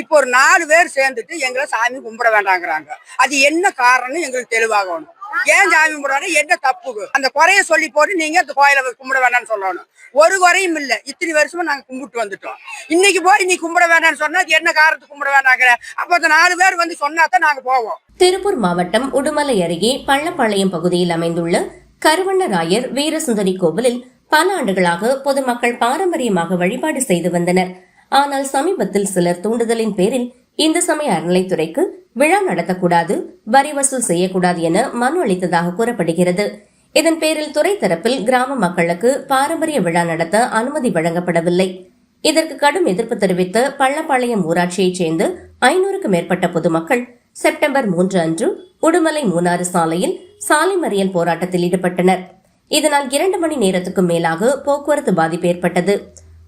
இப்போ ஒரு நாலு பேர் சேர்ந்துட்டு எங்களை சாமி கும்பிட வேண்டாங்கிறாங்க. அது என்ன காரணம் எங்களுக்கு தெளிவாகணும். ஏன் சாமி கும்பிடுறாங்க என்ன தப்புக்கு அந்த குறைய சொல்லி போட்டு நீங்க அந்த கோயிலை கும்பிட வேண்டாம்னு சொல்லணும். ஒரு குறையும் இல்ல. இத்தனை வருஷமா நாங்க கும்பிட்டு வந்துட்டோம். இன்னைக்கு போய் நீ கும்பிட வேண்டாம்னு சொன்னா அது என்ன காரணத்துக்கு கும்பிட வேண்டாங்கிற? அப்ப அந்த நாலு பேர் வந்து சொன்னா தான் நாங்க போவோம். திருப்பூர் மாவட்டம் உடுமலை அருகே பள்ளப்பாளையம் பகுதியில் அமைந்துள்ள கருவண்ணராயர் வீரசுந்தரி கோவிலில் பல ஆண்டுகளாக பொதுமக்கள் பாரம்பரியமாக வழிபாடு செய்து வந்தனர். ஆனால் சமீபத்தில் சிலர் தூண்டுதலின் பேரில் இந்து சமய அறநிலைத்துறைக்கு விழா நடத்தக்கூடாது வரி வசூல் செய்யக்கூடாது என மனு அளித்ததாக கூறப்படுகிறது. இதன் பேரில் துறை தரப்பில் கிராம மக்களுக்கு பாரம்பரிய விழா நடத்த அனுமதி வழங்கப்படவில்லை. இதற்கு கடும் எதிர்ப்பு தெரிவித்து பள்ளப்பாளையம் ஊராட்சியைச் சேர்ந்த ஐநூறுக்கும் மேற்பட்ட பொதுமக்கள் செப்டம்பர் மூன்று அன்று உடுமலை மூணாறு சாலையில் சாலை மறியல் போராட்டத்தில் ஈடுபட்டனர். இதனால் இரண்டு மணி நேரத்துக்கும் மேலாக போக்குவரத்து பாதிப்பு ஏற்பட்டது.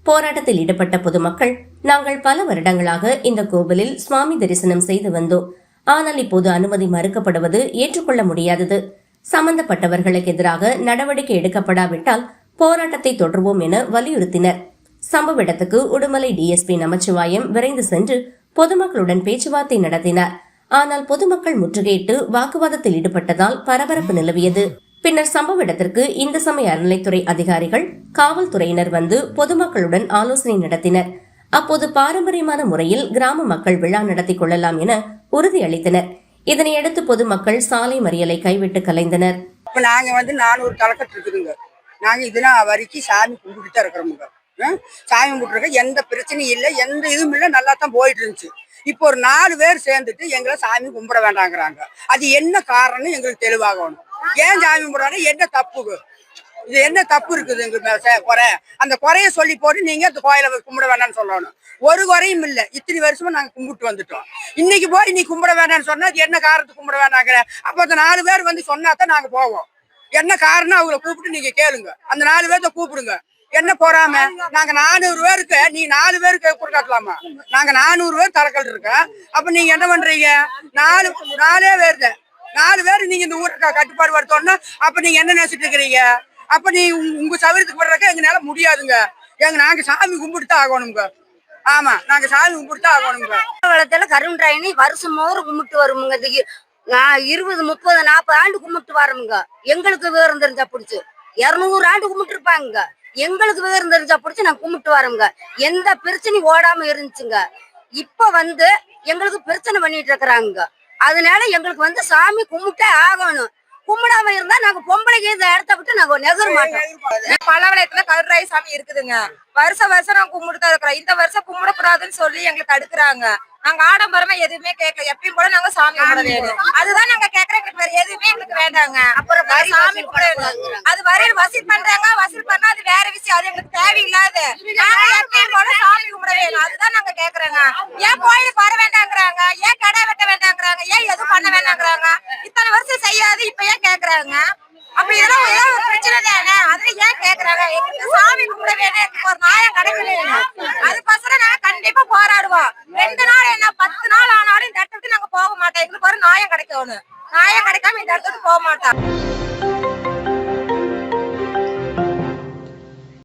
போராட்டத்தில் ஈடுபட்ட பொதுமக்கள் நாங்கள் பல வருடங்களாக இந்த கோவிலில் சுவாமி தரிசனம் செய்து வந்தோம். ஆனால் இப்போது அனுமதி மறுக்கப்படுவது ஏற்றுக்கொள்ள முடியாதது. சம்பந்தப்பட்டவர்களுக்கு எதிராக நடவடிக்கை எடுக்கப்படாவிட்டால் போராட்டத்தை தொடர்வோம் என வலியுறுத்தினர். சம்பவ இடத்துக்கு உடுமலை டிஎஸ்பி நமச்சிவாயம் விரைந்து சென்று பொதுமக்களுடன் பேச்சுவார்த்தை நடத்தினார். ஆனால் பொதுமக்கள் முற்றுகையிட்டு வாக்குவாதத்தில் ஈடுபட்டதால் பரபரப்பு நிலவியது. பின்னர் சம்பவ இடத்திற்கு இந்து சமய அறநிலைத்துறை அதிகாரிகள் காவல்துறையினர் வந்து பொதுமக்களுடன் ஆலோசனை நடத்தினர். அப்போது பாரம்பரியமான முறையில் கிராம மக்கள் விழா நடத்திக் கொள்ளலாம் என உறுதியளித்தனர் இதனையடுத்து பொதுமக்கள் சாலை மறியலை கைவிட்டு கலைந்தனர். இப்ப நாங்க வந்து நானூறு கலக்கட்டு இருக்குதுங்க. நாங்க இதுனா வரைக்கும் சாமி கும்பிட்டு தான் இருக்கிறோமுங்க சாமி கும்பிட்டுருக்க எந்த பிரச்சனையும் இல்லை எந்த இதுவும் இல்லை நல்லா தான் போயிட்டு இருந்துச்சு. இப்போ ஒரு நாலு பேர் சேர்ந்துட்டு எங்களை சாமி கும்பிட வேண்டாங்கிறாங்க. அது என்ன காரணம் எங்களுக்கு தெளிவாகணும் ஏன் சாமி கும்பிடாரு என்ன தப்புக்கு இது என்ன தப்பு இருக்குது எங்க மேல குறை? அந்த குறைய சொல்லி போட்டு நீங்க அந்த கோயிலை கும்பிட வேண்டாம்னு சொல்லணும். ஒரு குறையும் இல்ல. இத்தனை வருஷமா நாங்க கும்பிட்டு வந்துட்டோம். இன்னைக்கு போய் நீ கும்பிட வேணாம்னு சொன்னா அது என்ன காரணத்துக்கு கும்பிட வேணாங்கிற அப்ப அந்த நாலு பேர் வந்து சொன்னா தான் நாங்க போவோம். என்ன காரணம்? அவங்கள கூப்பிட்டு நீங்க கேளுங்க. அந்த நாலு பேர்த்த கூப்பிடுங்க. என்ன போறாம? நாங்க நானூறு பேருக்கு நீ நாலு பேருக்கு கொடுக்கலாமா நாங்க நானூறு பேர் தலைக்கல் இருக்கோம். அப்ப நீங்க என்ன பண்றீங்க? நாலு நாலே பேர் தான் நாலு பேர் நீங்க இந்த ஊருக்கு கட்டுப்பாடு படுத்தோம்னா அப்ப நீங்க என்ன நினைச்சிட்டு இருக்கிறீங்க? அப்ப நீ உங்க- உங்க சவரத்துக்கு படுறக்க எங்களால முடியாதுங்க. எங்க நாங்க சாமி கும்பிட்டு தான் ஆகணுங்க. ஆமா நாங்க சாமி கும்பிட்டு தான் ஆகணுங்க. வளத்துல கருண்டாயினி வருஷம் மோறு கும்பிட்டு வருமுங்க. இருபது முப்பது நாற்பது ஆண்டு கும்பிட்டு வரோமுங்க. எங்களுக்கு விவரம் தெரிஞ்சா பிடிச்சு. இருநூறு ஆண்டு கும்பிட்டு இருப்பாங்க எங்களுக்கு விவரம் தெரிஞ்சா பிடிச்சு நான் கும்பிட்டு வரோங்க எந்த பிரச்சனையும் ஓடாம இருந்துச்சுங்க. இப்ப வந்து எங்களுக்கு பிரச்சனை பண்ணிட்டு இருக்கிறாங்க. அதனால எங்களுக்கு வந்து சாமி கும்பிட்டே ஆகணும். கும்பிடாம இருந்தா நாங்க பொம்பளைக்கு இந்த இடத்த விட்டு நாங்க நெகர மாட்டோம். பல்லவளையத்துல கருராய் சாமி இருக்குதுங்க. வருஷம் வருஷம் நாங்க கும்பிட்டு தான் இருக்கிறோம். இந்த வருஷம் கும்பிடக்கூடாதுன்னு சொல்லி எங்களுக்கு தடுக்கிறாங்க. நாங்க ஆடம்பரமா எதுவுமே கேட்கல. எப்பயும் போல நாங்க சாமி கும்பிட வேணும் அதுதான் நாங்க கேக்குறோம் வேற எதுவுமே எங்களுக்கு வேண்டாங்க. அப்புறம் சாமி பண்ணக்கூடாதுங்கிறாங்க. அது வரையில் வசூல் பண்றாங்க. வசூல் பண்ணா அது வேற விஷயம். அது எங்களுக்கு தேவையில்லாத. நாங்க எப்பயும் போல சாமி கும்பிட வேணும். அதுதான் நாங்க கேக்குறோங்க ஏன் கோயிலுக்கு வர வேண்டாங்கிறாங்க ஏன் கடை வெட்ட வேண்டாங்கிறாங்க ஏன் எதுவும் பண்ண வேண்டாங்கிறாங்க இத்தனை இப்ப ஏன் கேக்குறாங்க? அப்ப இதெல்லாம் ஏதோ ஒரு பிரச்சனை தானே? அதுல ஏன் கேக்குறாங்க? எங்களுக்கு சாமி கும்பிட வேணும் எங்களுக்கு ஒரு நியாயம் கிடைக்கல அதுக்கோசரம் நாங்க கண்டிப்பா போராடுவோம். ரெண்டு நாள் என்ன பத்து நாள் ஆனாலும் இந்த இடத்துக்கு நாங்க போக மாட்டோம். எங்களுக்கு ஒரு நியாயம் கிடைக்கணும். நியாயம் கிடைக்காம இந்த இடத்துக்கு போக மாட்டோம்.